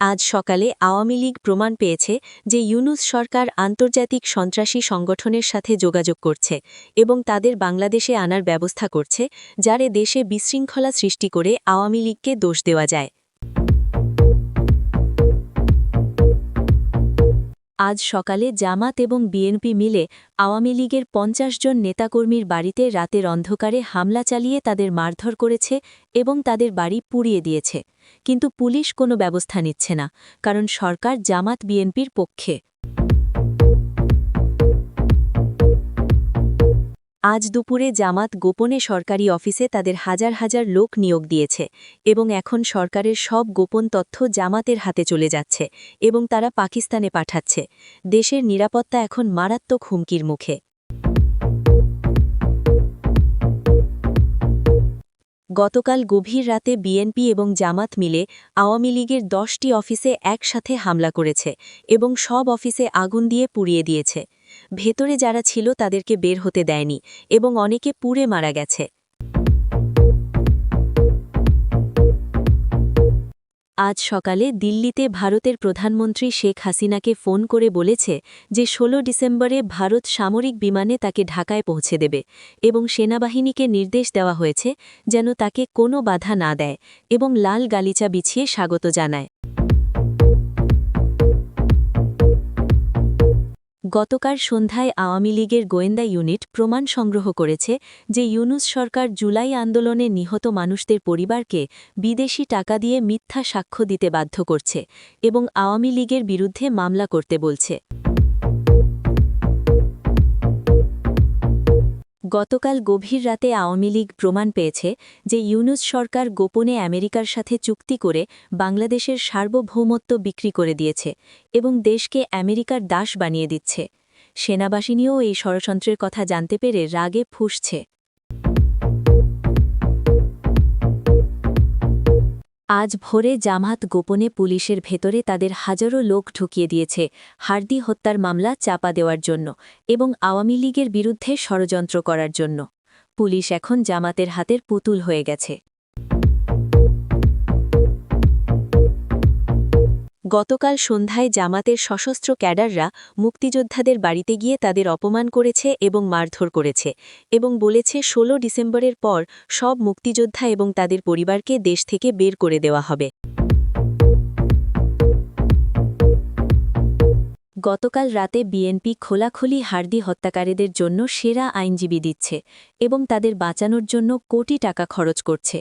আজ সকালে আওয়ামী লীগ প্রমাণ পেয়েছে যে ইউনুস সরকার আন্তর্জাতিক সন্ত্রাসী সংগঠনের সাথে যোগাযোগ করছে এবং তাদের বাংলাদেশে আনার ব্যবস্থা করছে, যারে দেশে বিশৃঙ্খলা সৃষ্টি করে আওয়ামী লীগকে দোষ দেওয়া যায়। আজ সকালে জামাত এবং বিএনপি মিলে আওয়ামী লীগের পঞ্চাশ জন নেতাকর্মীর বাড়িতে রাতের অন্ধকারে হামলা চালিয়ে তাদের মারধর করেছে এবং তাদের বাড়ি পুড়িয়ে দিয়েছে। কিন্তু পুলিশ কোনো ব্যবস্থা নিচ্ছে না, কারণ সরকার জামাত বিএনপির পক্ষে। আজ দুপুরে জামাত গোপনে সরকারি অফিসে তাদের হাজার হাজার লোক নিয়োগ দিয়েছে এবং এখন সরকারের সব গোপন তথ্য জামাতের হাতে চলে যাচ্ছে এবং তারা পাকিস্তানে পাঠাচ্ছে। দেশের নিরাপত্তা এখন মারাত্মক হুমকির মুখে। গতকাল গভীর রাতে বিএনপি এবং জামাত মিলে আওয়ামী লীগের দশটি অফিসে একসাথে হামলা করেছে এবং সব অফিসে আগুন দিয়ে পুড়িয়ে দিয়েছে। ভেতরে যারা ছিল তাদেরকে বের হতে দেয়নি এবং অনেকে পুড়ে মারা গেছে। আজ সকালে দিল্লিতে ভারতের প্রধানমন্ত্রী শেখ হাসিনাকে ফোন করে বলেছে যে ১৬ ডিসেম্বরে ভারত সামরিক বিমানে তাকে ঢাকায় পৌঁছে দেবে এবং সেনাবাহিনীকে নির্দেশ দেওয়া হয়েছে যেন তাকে কোনো বাধা না দেয় এবং লাল গালিচা বিছিয়ে স্বাগত জানায়। গতকাল সন্ধ্যায় আওয়ামী লীগের গোয়েন্দা ইউনিট প্রমাণ সংগ্রহ করেছে যে ইউনুস সরকার জুলাই আন্দোলনে নিহত মানুষদের পরিবারকে বিদেশি টাকা দিয়ে মিথ্যা সাক্ষ্য দিতে বাধ্য করছে এবং আওয়ামী লীগের বিরুদ্ধে মামলা করতে বলছে। গতকাল গভীর রাতে আওয়ামী লীগ প্রমাণ পেয়েছে যে ইউনুস সরকার গোপনে আমেরিকার সাথে চুক্তি করে বাংলাদেশের সার্বভৌমত্ব বিক্রি করে দিয়েছে এবং দেশকে আমেরিকার দাস বানিয়ে দিচ্ছে। সেনাবাহিনীও এই ষড়যন্ত্রের কথা জানতে পেরে রাগে ফুসছে। আজ ভোরে জামাত গোপনে পুলিশের ভেতরে তাদের হাজারো লোক ঢুকিয়ে দিয়েছে হার্দি হত্যার মামলা চাপা দেওয়ার জন্য এবং আওয়ামী লীগের বিরুদ্ধে ষড়যন্ত্র করার জন্য। পুলিশ এখন জামাতের হাতের পুতুল হয়ে গেছে। গতকাল সন্ধ্যায় জামাতের সশস্ত্র ক্যাডাররা মুক্তিযোদ্ধাদের বাড়িতে গিয়ে তাদের অপমান করেছে এবং মারধর করেছে এবং বলেছে ১৬ ডিসেম্বরের পর সব মুক্তিযোদ্ধা এবং তাদের পরিবারকে দেশ থেকে বের করে দেওয়া হবে। গতকাল রাতে বিএনপি খোলাখুলি হার্দি হত্যাকারীদের জন্য সেরা আইনজীবী দিচ্ছে এবং তাদের বাঁচানোর জন্য কোটি টাকা খরচ করছে।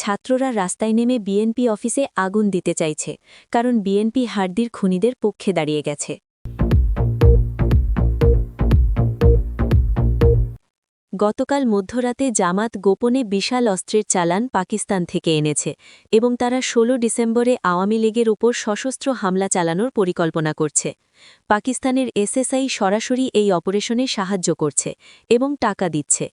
ছাত্ররা রাস্তায় নেমে বিএনপি অফিসে আগুন দিতে চাইছে, কারণ বিএনপি হার্দির খুনিদের পক্ষে দাঁড়িয়ে গেছে। গতকাল মধ্যরাতে জামাত গোপনে বিশাল অস্ত্রের চালান পাকিস্তান থেকে এনেছে এবং তারা ১৬ ডিসেম্বরে আওয়ামী লীগের উপর সশস্ত্র হামলা চালানোর পরিকল্পনা করছে। পাকিস্তানের এসএসআই সরাসরি এই অপারেশনে সাহায্য করছে এবং টাকা দিচ্ছে।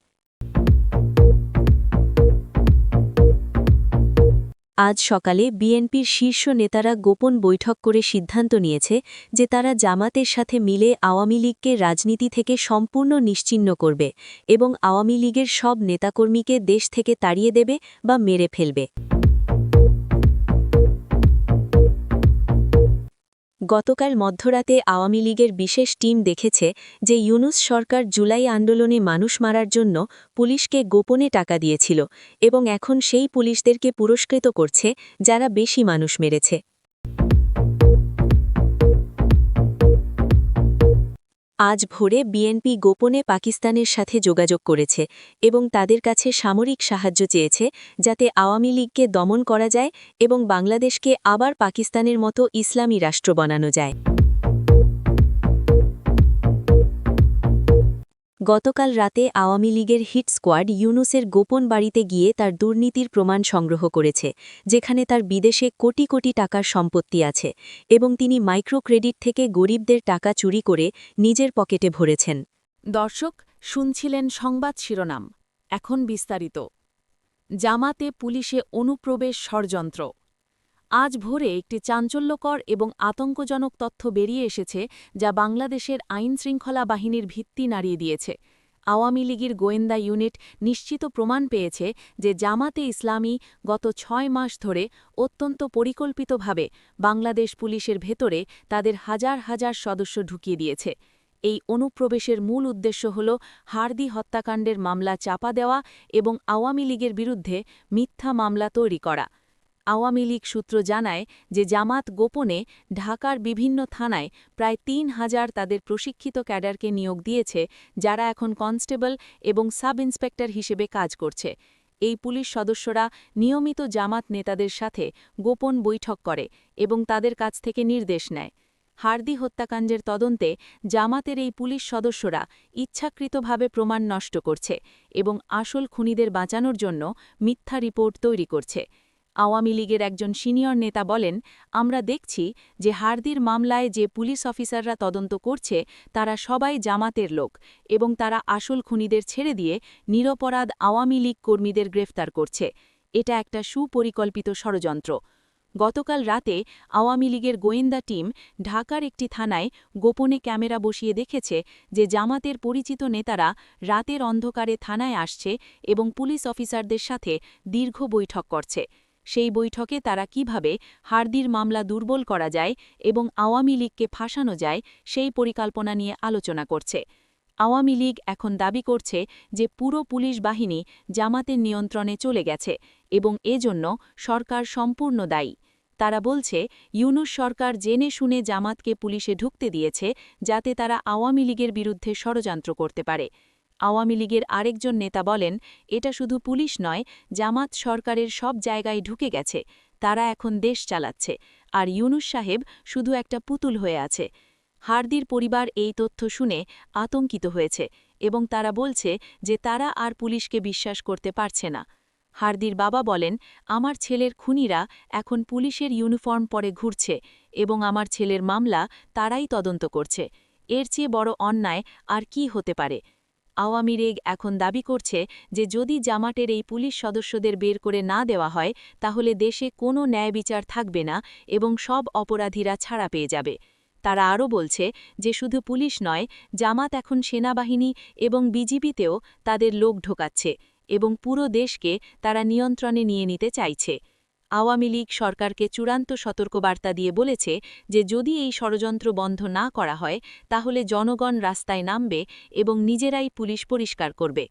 আজ সকালে বিএনপির শীর্ষ নেতারা গোপন বৈঠক করে সিদ্ধান্ত নিয়েছে যে তারা জামাতের সাথে মিলে আওয়ামী লীগকে রাজনীতি থেকে সম্পূর্ণ নিশ্চিহ্ন করবে এবং আওয়ামী লীগের সব নেতাকর্মীকে দেশ থেকে তাড়িয়ে দেবে বা মেরে ফেলবে। গতকাল মধ্যরাতে আওয়ামী লীগের বিশেষ টিম দেখেছে যে ইউনুস সরকার জুলাই আন্দোলনে মানুষ মারার জন্য পুলিশকে গোপনে টাকা দিয়েছিল এবং এখন সেই পুলিশদেরকে পুরস্কৃত করছে যারা বেশি মানুষ মেরেছে। আজ ভোরে বিএনপি গোপনে পাকিস্তানের সাথে যোগাযোগ করেছে এবং তাদের কাছে সামরিক সাহায্য চেয়েছে যাতে আওয়ামী লীগকে দমন করা যায় এবং বাংলাদেশকে আবার পাকিস্তানের মতো ইসলামী রাষ্ট্র বানানো যায়। গতকাল রাতে আওয়ামী লীগের হিট স্কোয়াড ইউনুসের গোপন বাড়িতে গিয়ে তার দুর্নীতির প্রমাণ সংগ্রহ করেছে, যেখানে তার বিদেশে কোটি কোটি টাকার সম্পত্তি আছে এবং তিনি মাইক্রো ক্রেডিট থেকে গরিবদের টাকা চুরি করে নিজের পকেটে ভরেছেন। দর্শক, শুনছিলেন সংবাদ শিরোনাম। এখন বিস্তারিত। জামাতে পুলিশে অনুপ্রবেশ ষড়যন্ত্র। আজ ভোরে একটি চাঞ্চল্যকর এবং আতঙ্কজনক তথ্য বেরিয়ে এসেছে যা বাংলাদেশের আইনশৃঙ্খলা বাহিনীর ভিত্তি নাড়িয়ে দিয়েছে। আওয়ামী লীগের গোয়েন্দা ইউনিট নিশ্চিত প্রমাণ পেয়েছে যে জামাতে ইসলামী গত ছয় মাস ধরে অত্যন্ত পরিকল্পিতভাবে বাংলাদেশ পুলিশের ভেতরে তাদের হাজার হাজার সদস্য ঢুকিয়ে দিয়েছে। এই অনুপ্রবেশের মূল উদ্দেশ্য হল হার্দি হত্যাকাণ্ডের মামলা চাপা দেওয়া এবং আওয়ামী লীগের বিরুদ্ধে মিথ্যা মামলা তৈরি করা। আওয়ামী লীগ সূত্র জানায় যে জামাত গোপনে ঢাকার বিভিন্ন থানায় প্রায় তিন হাজার তাদের প্রশিক্ষিত ক্যাডারকে নিয়োগ দিয়েছে, যারা এখন কনস্টেবল এবং সাব ইন্সপেক্টর হিসেবে কাজ করছে। এই পুলিশ সদস্যরা নিয়মিত জামাত নেতাদের সাথে গোপন বৈঠক করে এবং তাদের কাছ থেকে নির্দেশ নেয়। হার্দি হত্যাকাণ্ডের তদন্তে জামাতের এই পুলিশ সদস্যরা ইচ্ছাকৃতভাবে প্রমাণ নষ্ট করছে এবং আসল খুনিদের বাঁচানোর জন্য মিথ্যা রিপোর্ট তৈরি করছে। আওয়ামী লীগের একজন সিনিয়র নেতা বলেন, আমরা দেখছি যে হার্দির মামলায় যে পুলিশ অফিসাররা তদন্ত করছে, তারা সবাই জামাতের লোক এবং তারা আসল খুনিদের ছেড়ে দিয়ে নিরপরাধ আওয়ামী লীগ কর্মীদের গ্রেফতার করছে। এটা একটা সুপরিকল্পিত ষড়যন্ত্র। গতকাল রাতে আওয়ামী লীগের গোয়েন্দা টিম ঢাকার একটি থানায় গোপনে ক্যামেরা বসিয়ে দেখেছে যে জামাতের পরিচিত নেতারা রাতের অন্ধকারে থানায় আসছে এবং পুলিশ অফিসারদের সাথে দীর্ঘ বৈঠক করছে। সেই বৈঠকে তারা কীভাবে হার্দির মামলা দুর্বল করা যায় এবং আওয়ামী লীগকে ফাঁসানো যায় সেই পরিকল্পনা নিয়ে আলোচনা করছে। আওয়ামী লীগ এখন দাবি করছে যে পুরো পুলিশ বাহিনী জামাতের নিয়ন্ত্রণে চলে গেছে এবং এজন্য সরকার সম্পূর্ণ দায়ী। তারা বলছে, ইউনুস সরকার জেনে শুনে জামাতকে পুলিশে ঢুকতে দিয়েছে যাতে তারা আওয়ামী লীগের বিরুদ্ধে ষড়যন্ত্র করতে পারে। আওয়ামী লীগের আরেকজন নেতা বলেন, এটা শুধু পুলিশ নয়, জামাত সরকারের সব জায়গায় ঢুকে গেছে, তারা এখন দেশ চালাচ্ছে, আর ইউনুস সাহেব শুধু একটা পুতুল হয়ে আছে। হার্দির পরিবার এই তথ্য শুনে আতঙ্কিত হয়েছে এবং তারা বলছে যে তারা আর পুলিশকে বিশ্বাস করতে পারছে না। হার্দির বাবা বলেন, আমার ছেলের খুনিরা এখন পুলিশের ইউনিফর্ম পরে ঘুরছে এবং আমার ছেলের মামলা তারাই তদন্ত করছে। এর চেয়ে বড় অন্যায় আর কি হতে পারে? আওয়ামী লীগ এখন দাবি করছে যে যদি জামাটের এই পুলিশ সদস্যদের বের করে না দেওয়া হয়, তাহলে দেশে কোনো ন্যায় বিচার থাকবে না এবং সব অপরাধীরা ছাড়া পেয়ে যাবে। তারা আরও বলছে যে শুধু পুলিশ নয়, জামাত এখন সেনাবাহিনী এবং বিজিবিতেও তাদের লোক ঢোকাচ্ছে এবং পুরো দেশকে তারা নিয়ন্ত্রণে নিয়ে নিতে চাইছে। আওয়ামী লীগ সরকারকে চূড়ান্ত সতর্কবার্তা দিয়ে বলেছে যে যদি এই ষড়যন্ত্র বন্ধ না করা হয়, তাহলে জনগণ রাস্তায় নামবে এবং নিজেরাই পুলিশ পরিষ্কার করবে।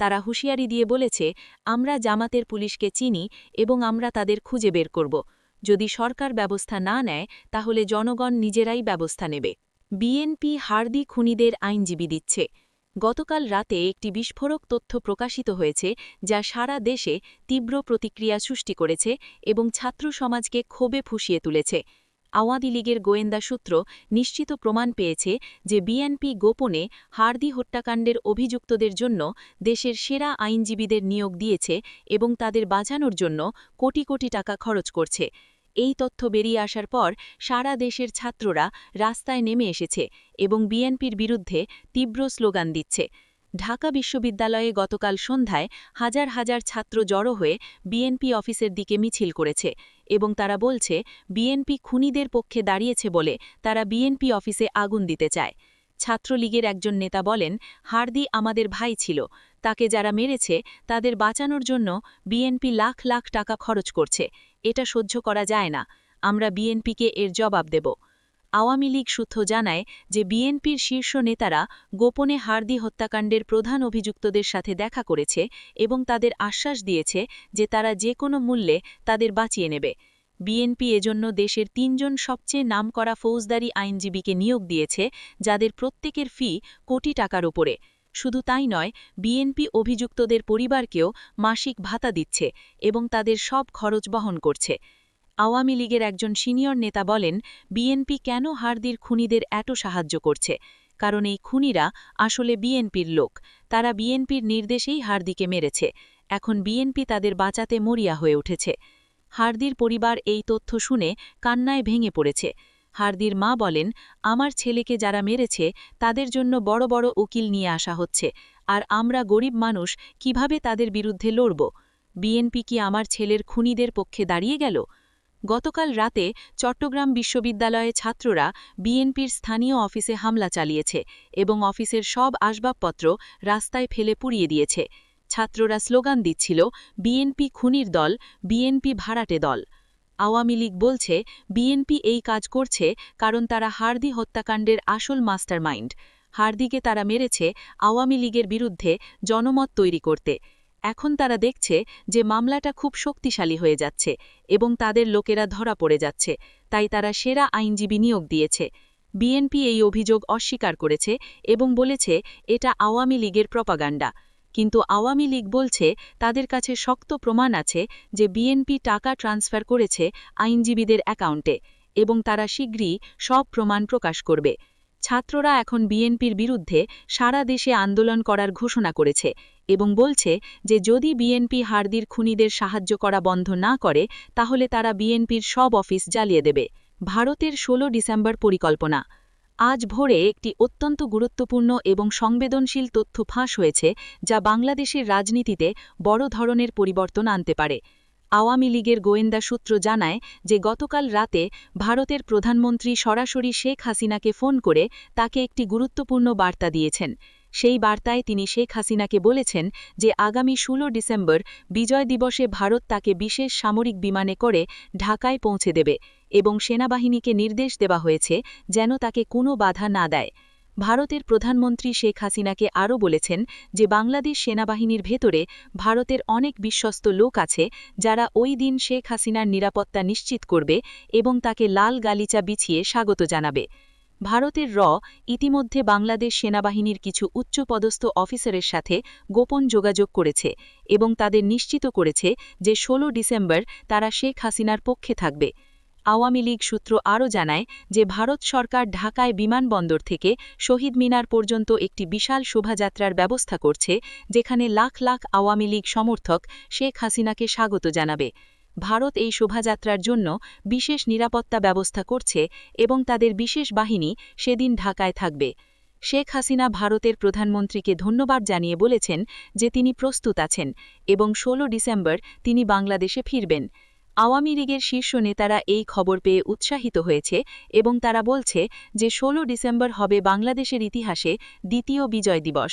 তারা হুঁশিয়ারি দিয়ে বলেছে, আমরা জামাতের পুলিশকে চিনি এবং আমরা তাদের খুঁজে বের করব। যদি সরকার ব্যবস্থা না নেয়, তাহলে জনগণ নিজেরাই ব্যবস্থা নেবে। বিএনপি হার্দি খুনিদের আইনজীবী দিচ্ছে। গতকাল রাতে একটি বিস্ফোরক তথ্য প্রকাশিত হয়েছে যা সারা দেশে তীব্র প্রতিক্রিয়া সৃষ্টি করেছে এবং ছাত্র সমাজকে ক্ষোভে ফুসিয়ে তুলেছে। আওয়ামী লীগের গোয়েন্দা সূত্র নিশ্চিত প্রমাণ পেয়েছে যে বিএনপি গোপনে হার্দি হত্যাকাণ্ডের অভিযুক্তদের জন্য দেশের সেরা আইনজীবীদের নিয়োগ দিয়েছে এবং তাদের বাঁচানোর জন্য কোটি কোটি টাকা খরচ করছে। এই তথ্য বেরিয়ে আসার পর সারা দেশের ছাত্ররা রাস্তায় নেমে এসেছে এবং বিএনপির বিরুদ্ধে তীব্র স্লোগান দিচ্ছে। ঢাকা বিশ্ববিদ্যালয়ে গতকাল সন্ধ্যায় হাজার হাজার ছাত্র জড়ো হয়ে বিএনপি অফিসের দিকে মিছিল করেছে এবং তারা বলছে, বিএনপি খুনিদের পক্ষে দাঁড়িয়েছে বলে তারা বিএনপি অফিসে আগুন দিতে চায়। ছাত্রলীগের একজন নেতা বলেন, হার্দি আমাদের ভাই ছিল। তাকে যারা মেরেছে তাদের বাঁচানোর জন্য বিএনপি লাখ লাখ টাকা খরচ করছে। এটা সহ্য করা যায় না, আমরা বিএনপিকে এর জবাব দেব। আওয়ামী লীগ সূত্র জানায় যে বিএনপির শীর্ষ নেতারা গোপনে হার্দি হত্যাকাণ্ডের প্রধান অভিযুক্তদের সাথে দেখা করেছে এবং তাদের আশ্বাস দিয়েছে যে তারা যে কোনো মূল্যে তাদের বাঁচিয়ে নেবে। বিএনপি এজন্য দেশের তিনজন সবচেয়ে নামকরা ফৌজদারি আইনজীবীকে নিয়োগ দিয়েছে, যাদের প্রত্যেকের ফি কোটি টাকার ওপরে শুধু তাই নয়, বিএনপি অভিযুক্তদের পরিবারকেও মাসিক ভাতা দিচ্ছে এবং তাদের সব খরচ বহন করছে। আওয়ামী লীগের একজন সিনিয়র নেতা বলেন, বিএনপি কেন হার্দির খুনিদের এত সাহায্য করছে? কারণ এই খুনিরা আসলে বিএনপির লোক। তারা বিএনপির নির্দেশেই হার্দিকে মেরেছে। এখন বিএনপি তাদের বাঁচাতে মরিয়া হয়ে উঠেছে। হার্দির পরিবার এই তথ্য শুনে কান্নায় ভেঙে পড়েছে। হার্দির মা বলেন, আমার ছেলেকে যারা মেরেছে, তাদের জন্য বড় বড় উকিল নিয়ে আসা হচ্ছে। আর আমরা গরিব মানুষ, কীভাবে তাদের বিরুদ্ধে লড়ব? বিএনপি কি আমার ছেলের খুনিদের পক্ষে দাঁড়িয়ে গেল? গতকাল রাতে চট্টগ্রাম বিশ্ববিদ্যালয়ে ছাত্ররা বিএনপির স্থানীয় অফিসে হামলা চালিয়েছে এবং অফিসের সব আসবাবপত্র রাস্তায় ফেলে পুড়িয়ে দিয়েছে। ছাত্ররা স্লোগান দিচ্ছিল, বিএনপি খুনির দল, বিএনপি ভাড়াটে দল। আওয়ামী লীগ বলছে, বিএনপি এই কাজ করছে কারণ তারা হার্দি হত্যাকাণ্ডের আসল মাস্টারমাইন্ড। হার্দিকে তারা মেরেছে আওয়ামী লীগের বিরুদ্ধে জনমত তৈরি করতে। এখন তারা দেখছে যে মামলাটা খুব শক্তিশালী হয়ে যাচ্ছে এবং তাদের লোকেরা ধরা পড়ে যাচ্ছে, তাই তারা সেরা আইনজীবী নিয়োগ দিয়েছে। বিএনপি এই অভিযোগ অস্বীকার করেছে এবং বলেছে, এটা আওয়ামী লীগের প্রপাগান্ডা। কিন্তু আওয়ামী লীগ বলছে, তাদের কাছে শক্ত প্রমাণ আছে যে বিএনপি টাকা ট্রান্সফার করেছে আইনজীবীদের অ্যাকাউন্টে এবং তারা শীঘ্রই সব প্রমাণ প্রকাশ করবে। ছাত্ররা এখন বিএনপির বিরুদ্ধে সারা দেশে আন্দোলন করার ঘোষণা করেছে এবং বলছে যে যদি বিএনপি হার্দির খুনিদের সাহায্য করা বন্ধ না করে, তাহলে তারা বিএনপির সব অফিস জ্বালিয়ে দেবে। ভারতের ১৬ ডিসেম্বর পরিকল্পনা। আজ ভোরে একটি অত্যন্ত গুরুত্বপূর্ণ এবং সংবেদনশীল তথ্য ফাঁস হয়েছে, যা বাংলাদেশের রাজনীতিতে বড় ধরনের পরিবর্তন আনতে পারে। আওয়ামী লীগের গোয়েন্দা সূত্র জানায় যে গতকাল রাতে ভারতের প্রধানমন্ত্রী সরাসরি শেখ হাসিনাকে ফোন করে তাকে একটি গুরুত্বপূর্ণ বার্তা দিয়েছেন। সেই বার্তায় তিনি শেখ হাসিনাকে বলেছেন যে আগামী ১৬ ডিসেম্বর বিজয় দিবসে ভারত তাকে বিশেষ সামরিক বিমানে করে ঢাকায় পৌঁছে দেবে। এবং সেনাবাহিনীকে নির্দেশ দেওয়া হয়েছে যেন তাকে কোনো বাধা না দেয়। ভারতের প্রধানমন্ত্রী শেখ হাসিনাকে আরও বলেছেন যে বাংলাদেশ সেনাবাহিনীর ভেতরে ভারতের অনেক বিশ্বস্ত লোক আছে যারা ওই দিন শেখ হাসিনার নিরাপত্তা নিশ্চিত করবে এবং তাকে লাল গালিচা বিছিয়ে স্বাগত জানাবে। ভারতের র ইতিমধ্যে বাংলাদেশ সেনাবাহিনীর কিছু উচ্চপদস্থ অফিসারের সাথে গোপন যোগাযোগ করেছে এবং তাদের নিশ্চিত করেছে যে ১৬ ডিসেম্বর তারা শেখ হাসিনার পক্ষে থাকবে। আওয়ামী লীগ সূত্র আরও জানায় যে ভারত সরকার ঢাকায় বিমানবন্দর থেকে শহীদ মিনার পর্যন্ত একটি বিশাল শোভাযাত্রার ব্যবস্থা করছে, যেখানে লাখ লাখ আওয়ামী লীগ সমর্থক শেখ হাসিনাকে স্বাগত জানাবে। ভারত এই শোভাযাত্রার জন্য বিশেষ নিরাপত্তা ব্যবস্থা করছে এবং তাদের বিশেষ বাহিনী সেদিন ঢাকায় থাকবে। শেখ হাসিনা ভারতের প্রধানমন্ত্রীকে ধন্যবাদ জানিয়ে বলেছেন যে তিনি প্রস্তুত আছেন এবং ১৬ ডিসেম্বর তিনি বাংলাদেশে ফিরবেন। আওয়ামী লীগের শীর্ষ নেতারা এই খবর পেয়ে উৎসাহিত হয়েছে এবং তারা বলছে যে ১৬ ডিসেম্বর হবে বাংলাদেশের ইতিহাসে দ্বিতীয় বিজয় দিবস।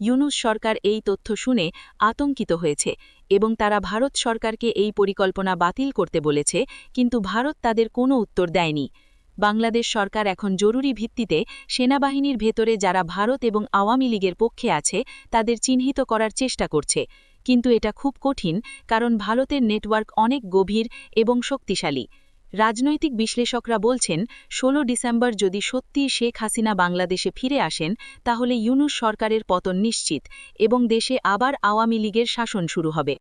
ইউনুস সরকার এই তথ্য শুনে আতঙ্কিত হয়েছে এবং তারা ভারত সরকারকে এই পরিকল্পনা বাতিল করতে বলেছে, কিন্তু ভারত তাদের কোনো উত্তর দেয়নি। বাংলাদেশ সরকার এখন জরুরি ভিত্তিতে সেনাবাহিনীর ভেতরে যারা ভারত এবং আওয়ামী লীগের পক্ষে আছে, তাদের চিহ্নিত করার চেষ্টা করছে। কিন্তু এটা খুব কঠিন, কারণ ভারতের নেটওয়ার্ক অনেক গভীর এবং শক্তিশালী। রাজনৈতিক বিশ্লেষকরা বলছেন ১৬ ডিসেম্বর যদি সত্যি শেখ হাসিনা বাংলাদেশে ফিরে আসেন, তাহলে ইউনুস সরকারের পতন নিশ্চিত এবং দেশে আবার আওয়ামী লীগের শাসন শুরু হবে।